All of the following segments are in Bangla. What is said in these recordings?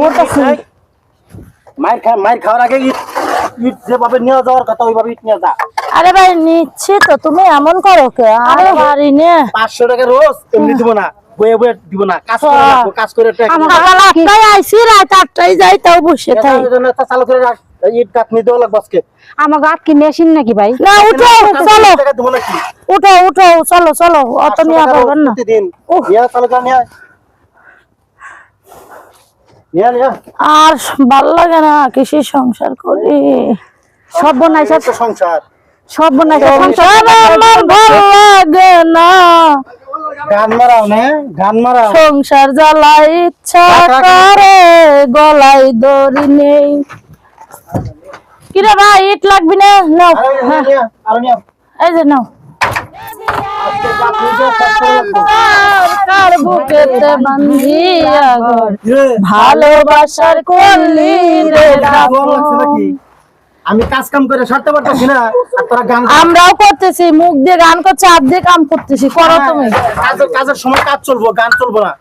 ভরতাছি মায়ের খা মায়ের খাওয়ার আগে ইট ইট যেভাবে নিয়ে যাওয়ার কথা ওইভাবে ইট নিয়ে যা। আরে ভাই নিচ্ছি তো তুমি এমন করো কে? আরে পারি নে। পাঁচশো টাকা রোজ এমনি দিব না বয়ে বয়ে দিব না কাজ করে। কাজ করে টাকা আমার সকাল আটটায় রাত আটটায় যাই তাও বসে থাই। চালু করে রাখ ইট কাটনি দেওয়া লাগবে আজকে। আমার গাত কি মেশিন নাকি ভাই? না উঠো চলো। উঠো উঠো চলো চলো অত নিয়ে পারবেন না। প্রতিদিন। নিয়ে চালু করে নিয়ে আয়। নিয়ে আয়, নিয়ে আয়। আর ভালো লাগে না কৃষি সংসার করি। সব বনাইছ তো সংসার। সব বনাইছ সংসার আমার ভালো লাগে না। গান মারাও না গান মারাও। সংসার জ্বালা ইচ্ছা করে গলায় দড়ি নেই। কিরে ভাই ইট লাগবি না? নাও। আয়। এই যে নাও। বুকেতে বান্ধিয়া ঘর ভালোবাসার করলি রে গরম আমি কাজ কাম করে সারতে পারতেছি না আর তোরা গান আমরাও করতেছি মুখ দিয়ে গান করছি দিয়ে কাম করতেছি করো তুমি কাজের কাজের সময় কাজ চলবো গান চলবো না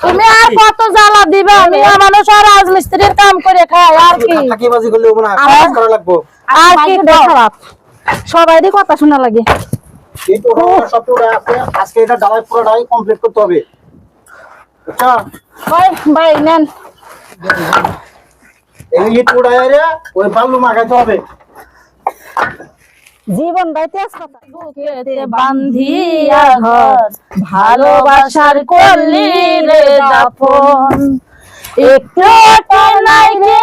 তুমি আর কত জ্বালা দিবে আমি মানুষ আর রাজমিস্ত্রির কাম করে খাই আর কি ফাঁকিবাজি করলে না কাজ করা লাগবো আর কি দাও? খারাপ সবাইরই কথা শোনা লাগে এই তো ওরা সব আজকে এটা পুরোটাই কমপ্লিট করতে হবে। আচ্ছা? ভাই ভাই নেন। এই ইট উড়াই রে ওই বালু মাখাইতে হবে। জীবনটাই তেজ কথা। বুকেতে বান্ধিয়া ঘর ভালোবাসার করলি রে দাফন। একটু নাই রে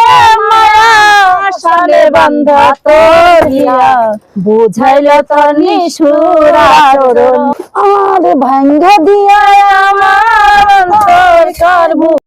সালে বান্ধা তোরিয়া বুঝাইল তো নিশুরা আরে ভাঙ্গা দিয়া